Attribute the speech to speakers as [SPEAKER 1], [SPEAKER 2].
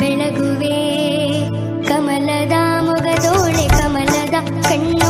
[SPEAKER 1] ಬೆಳಗುವೆ. ಕಮಲದ ಮೊಗದೋಳೆ ಕಮಲದ ಕಣ್ಣ